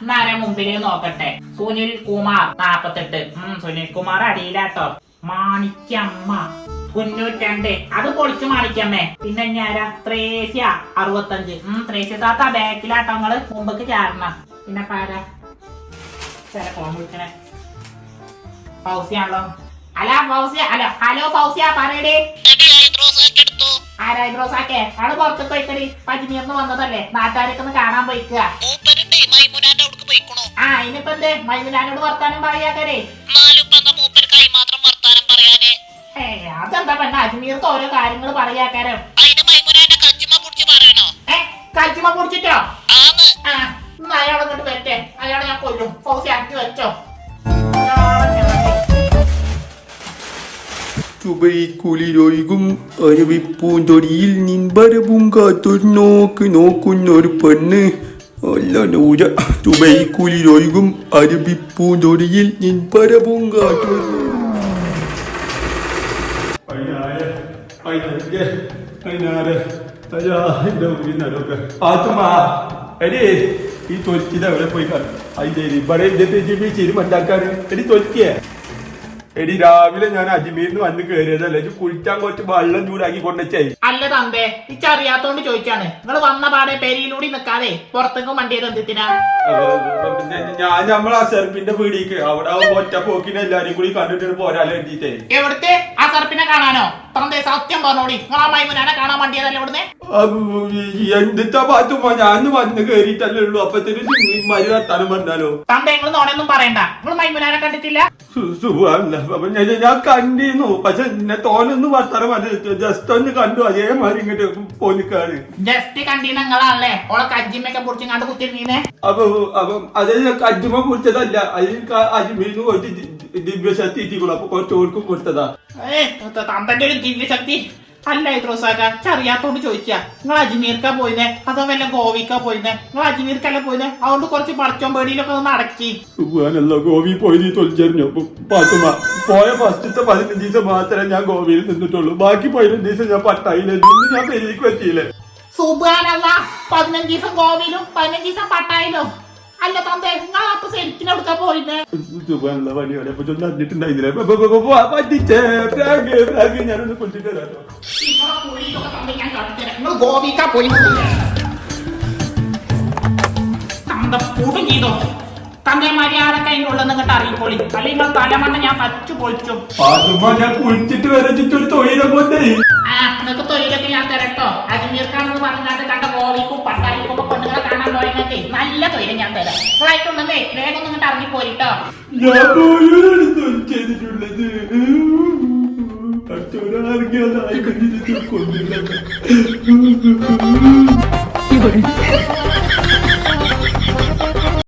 എന്നാരെ മുമ്പിൽ നോക്കട്ടെ. സുനിൽ കുമാർ നാപ്പത്തെട്ട്. ഉം സുനിൽ കുമാർ അടിയിലാട്ടോ. മാണിക്കമ്മ തൊണ്ണൂറ്റണ്ട് അത് പൊളിച്ചു മാണിക്കമ്മേ പിന്നെ ഞാരാ ത്രേസ്യ അറുപത്തഞ്ച്. ഉം ത്രേസ്യ താത്ത ബാക്കിലാട്ടോ നിങ്ങൾ. മുമ്പക്ക് ചാടണം പിന്നെ പാരാ ചില ഫോൺ വിളിക്കണേ. ഫൗസിയാണല്ലോ. അല്ല ഫൗസിയ അല്ല ഹലോ ഫൗസിയ പറയടേ. ആരാ റോസാക്കെ ആൾ പുറത്തേക്ക് പോയിക്കടി. പജിമീർന്ന് വന്നതല്ലേ. നാട്ടുകാരൊക്കെ ഒന്ന് കാണാൻ പോയിക്കുക എന്തേ മൈദിനാനോട് വർത്താനം പറയാക്കരേ. മാത്രം വർത്താനം പറയാനേ. ഏ അതെന്താ പെണ്ണ അജ്മീർക്ക് ഓരോ കാര്യങ്ങൾ പറയാക്കാരം. കുടിച്ചിട്ടോ? ആ അയാളെ ഇങ്ങോട്ട് വരട്ടെ. അയാളെ ഞാൻ കൊല്ലും. ഫൗസി വെച്ചോ. നിൻപരവും കാത്തൊരു നോക്ക്. നോക്കുന്നൊരു പെണ്ണ്. അരവിപ്പൂന്തൊടിയിൽ നിൻപരവും കാത്തൊരു പതിനാല് പതിനഞ്ച് പതിനാറ് അയ്യാ എന്റെ ഉള്ളിന്നൊക്കെ ആത്തുമാ എടി ഈ തൊലിച്ചിത് എവിടെ പോയി അതിന്റെ ഇവിടെ എന്റെ ജിമ്മി ചിരിമണ്ടാക്കാറ്? എടി തൊലിക്കേ. എടി രാവിലെ ഞാൻ അജ്മീരിന്ന് വന്ന് കയറിയതല്ലേ ഇത് കുളിച്ചാൻ കുറച്ച് വെള്ളം ചൂടാക്കി കൊണ്ടുവച്ചേ. അല്ല തന്തേ ഇച്ചറിയാത്തോണ്ട് ചോദിച്ചാണ്. നിങ്ങൾ വന്ന പാടെ പെരിയിലൂടെ നിക്കാതെ പുറത്തേക്കും വണ്ടിയത് എന്തിനാ ഞാൻ നമ്മളെ സെർപ്പിന്റെ പീടിക്ക് അവിടെ ഒറ്റ പോക്കിനെ എല്ലാരും കൂടി കണ്ടിട്ട് പോരാലോ എഴുതിട്ടേ എവിടുത്തെ? ആ സർപ്പിനെ കാണാനോ? തന്തേ സത്യം പറഞ്ഞോടി. നിങ്ങൾ ആ മൈമുനാനെ കാണാൻ വണ്ടിയതല്ലേ ഇവിടുന്ന്? എന്തിട്ടാ പാത്തുമ്മ? ഞാൻ വന്ന് കയറിയിട്ടല്ലേ ഉള്ളൂ. അപ്പത്തിന് മരി വർത്താനം പറഞ്ഞാലോ? തന്തേ നിങ്ങൾ നോണൊന്നും പറയണ്ട. നിങ്ങൾ മൈമുനാനെ കണ്ടിട്ടില്ല? ഞാൻ കണ്ടിരുന്നു. പക്ഷെ എന്നെ തോനൊന്നും വർത്താനം പറഞ്ഞു ജസ്റ്റ് ഒന്ന് കണ്ടു. അതേമാതിരി ഇങ്ങോട്ട് പോലിക്കാണ്. ജസ്റ്റ് കണ്ടീന നിങ്ങളാണല്ലേ? ഓളെ കജ്ജിമ്മയൊക്കെ പൊടിച്ചിങ്ങാണ്ട് കുത്തിരുന്നീനെ അപ്പൊ അപ്പൊ അത് കജ്ജിമ കുറിച്ചതല്ല അതിൽ അജ്മീന്ന് ദി- ദിവ്യശക്തി എത്തിക്കുള്ളൂ അപ്പൊ കുറച്ച് ഓർക്കും കൊടുത്തതാ. ഒരു ദിവ്യശക്തി. അല്ല ഇത്രോസാക്ക ചറിയാത്തോണ്ട് ചോദിക്കാ നിങ്ങൾ അജ്മീർക്കാ പോയിനെ അതോ വല്ല ഗോവിക്കാ പോയിനെ നിങ്ങൾ അജ്മീർക്കല്ല പോയിനെ അതുകൊണ്ട് കുറച്ച് പടച്ചോൻ പേടിയിലൊക്കെ ഒന്ന് അടക്കി സുഖാനല്ലോ ഗോവി പോയി തൊലിച്ചെറിഞ്ഞു. പോയ ഫസ്റ്റത്തെ പതിനഞ്ച് ദിവസം മാത്രമേ ഞാൻ ഗോവിയിൽ നിന്നിട്ടുള്ളൂ. ബാക്കി പതിനഞ്ച് ദിവസം ഞാൻ പട്ടായില്ല ഞാൻ പെരിക്ക് പറ്റിയില്ലേ സുബാനല്ല പതിനഞ്ച് ദിവസം ഗോവയിലും പതിനഞ്ച് ദിവസം പട്ടായിലും. അല്ല തന്തേ നിങ്ങൾ അപ്പൊ ശരിക്കും എവിടുക്കാ പോയിനെ സുഖാനുള്ള പണിയോടെ അപ്പൊ ചൊന്ന് അറിഞ്ഞിട്ടുണ്ടായിരുന്നില്ല പറ്റിച്ചേ പ്രാഗ് പ്രാഗ് ഞാനൊന്ന് ഞാൻ കാണിച്ചുതരാം. നിങ്ങൾ ഗോവിക്കാ പോയി തന്ത കൂടും ചെയ്തോ തന്റെ മര്യാദയ്ക്ക് അതിന്റെ ഉള്ളിൽ നിന്നിട്ട് അറിയിപ്പോളി അല്ലെങ്കിൽ നിങ്ങൾ തലമണ്ണ ഞാൻ പച്ചു പൊളിച്ചു? ഞാൻ കുളിച്ചിട്ട് വരച്ചിട്ട് ഒരു തൊഴിലെ കൊണ്ടേ ആ നിങ്ങൾക്ക് തൊഴിലൊക്കെ ഞാൻ തരട്ടോ അജ്മീർക്കാണെന്ന് പറഞ്ഞാൽ കണ്ട ഗോവിക്കും പട്ടായിക്കും ഒക്കെ പെണ്ണുങ്ങളെ കാണാൻ പോയെങ്കിൽ നല്ല തൊഴിൽ ഞാൻ തരാം. നിങ്ങളായിട്ടുണ്ടെന്നേ വേഗം നിന്നിട്ട് ഇറങ്ങി പോരിട്ടോ. ചെയ്തിട്ടുള്ളത് കൊണ്ടില്ല